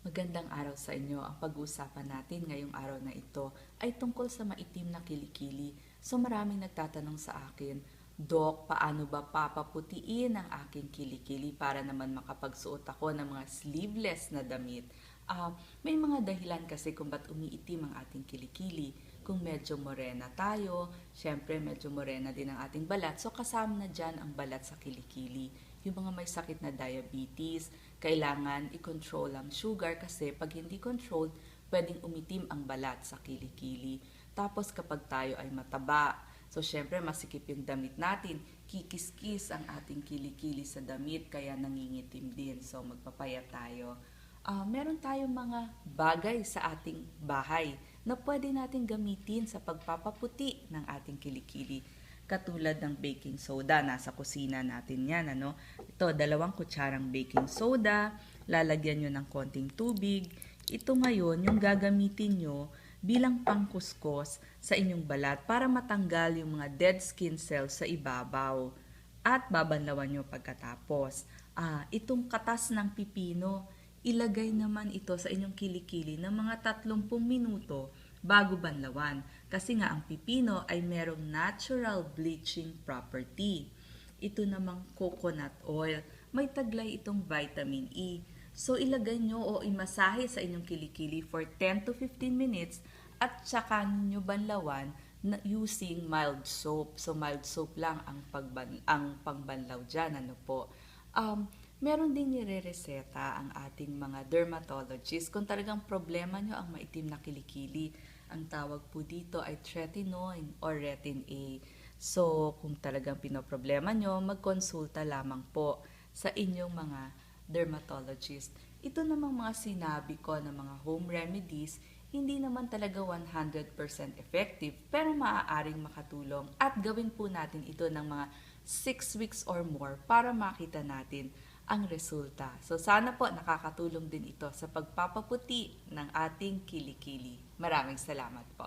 Magandang araw sa inyo. Ang pag-uusapan natin ngayong araw na ito ay tungkol sa maitim na kilikili. So maraming nagtatanong sa akin, Dok, paano ba papaputiin ang aking kilikili para naman makapagsuot ako ng mga sleeveless na damit? Ah, may mga dahilan kasi kung ba't umiitim ang ating kilikili. Kung medyo morena tayo, syempre medyo morena din ang ating balat. So kasama na dyan ang balat sa kilikili. Yung mga may sakit na diabetes, kailangan i-control ang sugar kasi pag hindi controlled, pwedeng umitim ang balat sa kilikili. Tapos kapag tayo ay mataba, so syempre masikip yung damit natin, kikis-kis ang ating kilikili sa damit kaya nangingitim din. So magpapayat tayo. Ah, meron tayong mga bagay sa ating bahay na pwede natin gamitin sa pagpapaputi ng ating kilikili. Katulad ng baking soda, nasa kusina natin yan. Ano? Ito, dalawang kutsarang baking soda, lalagyan nyo ng konting tubig. Ito ngayon, yung gagamitin nyo bilang pangkuskos sa inyong balat para matanggal yung mga dead skin cells sa ibabaw. At babanlawan nyo pagkatapos. Ah, itong katas ng pipino, ilagay naman ito sa inyong kilikili ng mga 30 minuto bago banlawan. Kasi nga ang pipino ay merong natural bleaching property. Ito namang coconut oil. May taglay itong vitamin E. So ilagay nyo o imasahe sa inyong kilikili for 10 to 15 minutes at saka nyo banlawan na using mild soap. So mild soap lang ang pagban ang pangbanlaw diyan ano po. Um, meron din nire-reseta ang ating mga dermatologists kung talagang problema nyo ang maitim na kilikili. Ang tawag po dito ay tretinoin or retin A. So, kung talagang pinoproblema nyo, magkonsulta lamang po sa inyong mga dermatologist. Ito namang mga sinabi ko na mga home remedies, hindi naman talaga 100% effective, pero maaaring makatulong at gawin po natin ito ng mga 6 weeks or more para makita natin ang resulta. So sana po nakakatulong din ito sa pagpapaputi ng ating kilikili. Maraming salamat po.